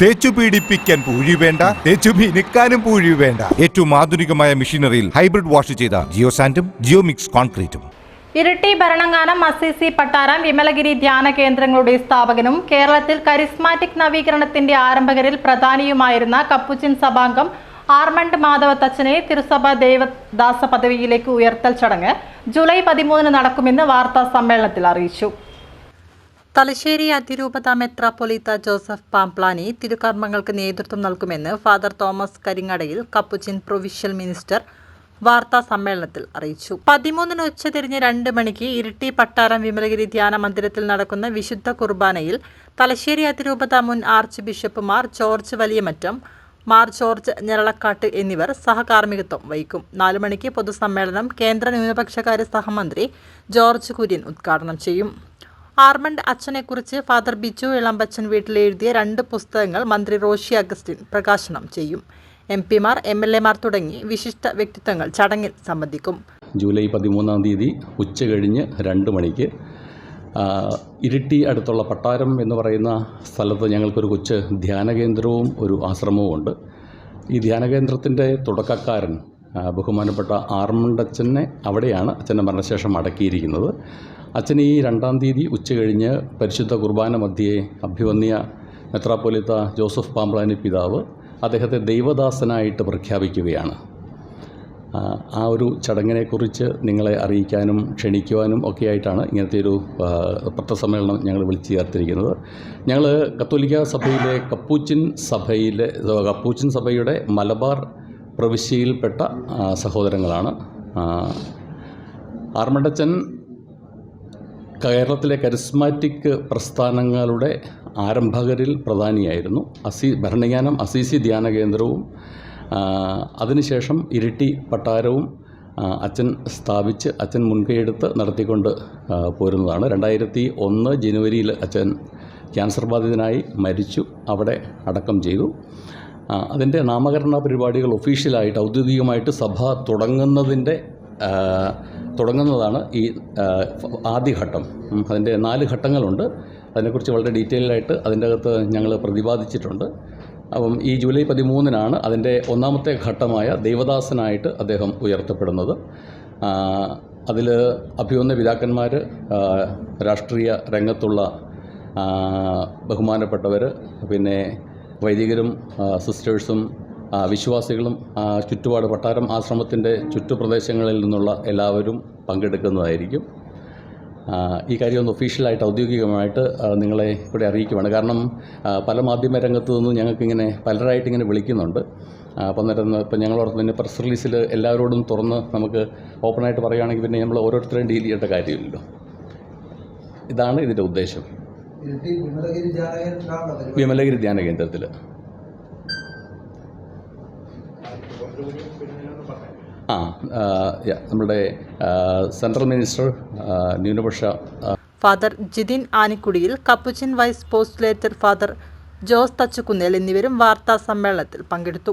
തേച്ചു പീഡിപ്പിക്കാൻ പൂഴി വേണ്ട തേച്ചു മിനുക്കാനും പൂഴി വേണ്ട. ഏറ്റവും ആധുനികമായ മെഷീനറിയിൽ ഹൈബ്രിഡ് വാഷ് ചെയ്ത ജിയോ സാൻഡും ജിയോ മിക്സ് കോൺക്രീറ്റും. ഇരട്ടി ഭരണങ്ങാനം അസിസി പട്ടാരം വിമലഗിരി ധ്യാന കേന്ദ്രങ്ങളുടെ സ്ഥാപകനും കേരളത്തിൽ കരിസ്മാറ്റിക് നവീകരണത്തിന്റെ ആരംഭകരിൽ പ്രധാനിയുമായിരുന്ന കപ്പുച്ചിൻ സഭാംഗം ആർമണ്ട് മാധവ തച്ചനെ തിരുസഭ ദേവദാസ പദവിയിലേക്ക് ഉയർത്തൽ ചടങ്ങ് ജൂലൈ പതിമൂന്നിന് നടക്കുമെന്ന് വാർത്താ സമ്മേളനത്തിൽ അറിയിച്ചു. തലശ്ശേരി അതിരൂപത മെത്രാപ്പൊലീത്ത ജോസഫ് പാംപ്ലാനി തിരുകർമ്മങ്ങൾക്ക് നേതൃത്വം നൽകുമെന്ന് ഫാദർ തോമസ് കരിങ്ങടയിൽ കപ്പുച്ചിൻ പ്രൊവിഷ്യൽ മിനിസ്റ്റർ വാർത്താ സമ്മേളനത്തിൽ അറിയിച്ചു. പതിമൂന്നിന് ഉച്ചതിരിഞ്ഞ് രണ്ട് മണിക്ക് ഇരിട്ടി പട്ടാരം വിമലഗിരി ധ്യാന മന്ദിരത്തിൽ നടക്കുന്ന വിശുദ്ധ കുർബാനയിൽ തലശ്ശേരി അതിരൂപത മുൻ ആർച്ച് ബിഷപ്പുമാർ ജോർജ് വലിയമറ്റം മാർ ജോർജ് ഞരളക്കാട്ട് എന്നിവർ സഹകാർമ്മികത്വം വഹിക്കും. നാലു മണിക്ക് പൊതുസമ്മേളനം കേന്ദ്ര ന്യൂനപക്ഷകാര്യ സഹമന്ത്രി ജോർജ് കുര്യൻ ഉദ്ഘാടനം ചെയ്യും. ആർമണ്ട് അച്ഛനെക്കുറിച്ച് ഫാദർ ബിജു ഇളമ്പച്ചൻ വീട്ടിൽ എഴുതിയ രണ്ട് പുസ്തകങ്ങൾ മന്ത്രി റോഷി അഗസ്റ്റിൻ പ്രകാശനം ചെയ്യും. എം പിമാർ എം എൽ എമാർ തുടങ്ങി വിശിഷ്ട വ്യക്തിത്വങ്ങൾ ചടങ്ങിൽ സംബന്ധിക്കും. ജൂലൈ പതിമൂന്നാം തീയതി ഉച്ച കഴിഞ്ഞ് രണ്ട് മണിക്ക് ഇരിട്ടി അടുത്തുള്ള പട്ടാരം എന്ന് പറയുന്ന സ്ഥലത്ത് ഞങ്ങൾക്കൊരു കൊച്ച് ധ്യാനകേന്ദ്രവും ഒരു ആശ്രമവും ഉണ്ട്. ഈ ധ്യാനകേന്ദ്രത്തിന്റെ തുടക്കക്കാരൻ ആ, ബഹുമാനപ്പെട്ട ആർമണ്ടച്ചനെ അവിടെയാണ് അച്ഛന്റെ മരണശേഷം അടക്കിയിരിക്കുന്നത്. അച്ഛൻ ഈ രണ്ടാം തീയതി ഉച്ച കഴിഞ്ഞ് പരിശുദ്ധ കുർബാന മധ്യേ അഭിവന്യ മെത്രാപ്പൊലിത്ത ജോസഫ് പാമ്പ്ലാനി പിതാവ് അദ്ദേഹത്തെ ദൈവദാസനായിട്ട് പ്രഖ്യാപിക്കുകയാണ്. ആ, ഒരു ചടങ്ങിനെക്കുറിച്ച് നിങ്ങളെ അറിയിക്കാനും ക്ഷണിക്കുവാനും ഒക്കെയായിട്ടാണ് ഇങ്ങനത്തെ ഒരു പത്രസമ്മേളനം ഞങ്ങൾ വിളിച്ചു ചേർത്തിരിക്കുന്നത്. ഞങ്ങൾ കത്തോലിക്ക സഭയിലെ കപ്പൂച്ചിൻ സഭയിലെ കപ്പൂച്ചിൻ സഭയുടെ മലബാർ പ്രവിശ്യയിൽപ്പെട്ട സഹോദരങ്ങളാണ്. ആർമടച്ചൻ കേരളത്തിലെ കരിസ്മാറ്റിക് പ്രസ്ഥാനങ്ങളുടെ ആരംഭകരിൽ പ്രധാനിയായിരുന്നു അസി ഭരണജ്ഞാനം അസീസി ധ്യാന കേന്ദ്രവും അതിനുശേഷം ഇരിട്ടി പട്ടാരവും അച്ഛൻ സ്ഥാപിച്ച് അച്ഛൻ മുൻകൈയെടുത്ത് നടത്തിക്കൊണ്ട് പോരുന്നതാണ്. രണ്ടായിരത്തി ഒന്ന് ജനുവരിയിൽ അച്ഛൻ ക്യാൻസർ ബാധിതനായി മരിച്ചു. അവിടെ അടക്കം ചെയ്തു. അതിന്റെ നാമകരണ പരിപാടികൾ ഒഫീഷ്യലായിട്ട് ഔദ്യോഗികമായിട്ട് സഭ തുടങ്ങുന്നതിന്റെ തുടങ്ങുന്നതാണ് ഈ ആദ്യഘട്ടം അതിന്റെ നാല് ഘട്ടങ്ങളുണ്ട്. അതിനെക്കുറിച്ച് വളരെ ഡീറ്റെയിൽഡായിട്ട് അതിന്റെ അകത്ത് ഞങ്ങൾ പ്രതിപാദിച്ചിട്ടുണ്ട്. അപ്പം ഈ ജൂലൈ പതിമൂന്നിനാണ് അതിന്റെ ഒന്നാമത്തെ ഘട്ടമായ ദൈവദാസനായിട്ട് അദ്ദേഹം ഉയർത്തപ്പെടുന്നത്. അതിൽ അഭിവന്ന പിതാക്കന്മാർ രാഷ്ട്രീയ രംഗത്തുള്ള ബഹുമാനപ്പെട്ടവർ പിന്നെ വൈദികരും സിസ്റ്റേഴ്സും വിശ്വാസികളും ചുറ്റുപാട് പട്ടാരം ആശ്രമത്തിന്റെ ചുറ്റുപ്രദേശങ്ങളിൽ നിന്നുള്ള എല്ലാവരും പങ്കെടുക്കുന്നതായിരിക്കും. ഈ കാര്യം ഒന്ന് ഒഫീഷ്യലായിട്ട് ഔദ്യോഗികമായിട്ട് നിങ്ങളെ ഇവിടെ അറിയിക്കുവാണ്. കാരണം പല മാധ്യമ രംഗത്തു നിന്നും ഞങ്ങൾക്കിങ്ങനെ പലരായിട്ട് ഇങ്ങനെ വിളിക്കുന്നുണ്ട്. അപ്പം അന്നേരം ഇപ്പം ഞങ്ങളോടൊപ്പം പിന്നെ പ്രസ് റിലീസിൽ എല്ലാവരോടും തുറന്ന് നമുക്ക് ഓപ്പണായിട്ട് പറയുകയാണെങ്കിൽ പിന്നെ നമ്മൾ ഓരോരുത്തരെയും ഡീൽ ചെയ്യേണ്ട കാര്യമില്ലല്ലോ. ഇതാണ് ഇതിന്റെ ഉദ്ദേശം. വിമലഗിരി ധ്യാന കേന്ദ്രത്തിൽ ആ നമ്മുടെ സെൻട്രൽ മിനിസ്റ്റർ ന്യൂനപക്ഷ father Jithin ആനിക്കുടിയിൽ Capuchin vice postulator father Jose Thachukunnel എന്നിവരും വാർത്താ സമ്മേളനത്തിൽ പങ്കെടുത്തു.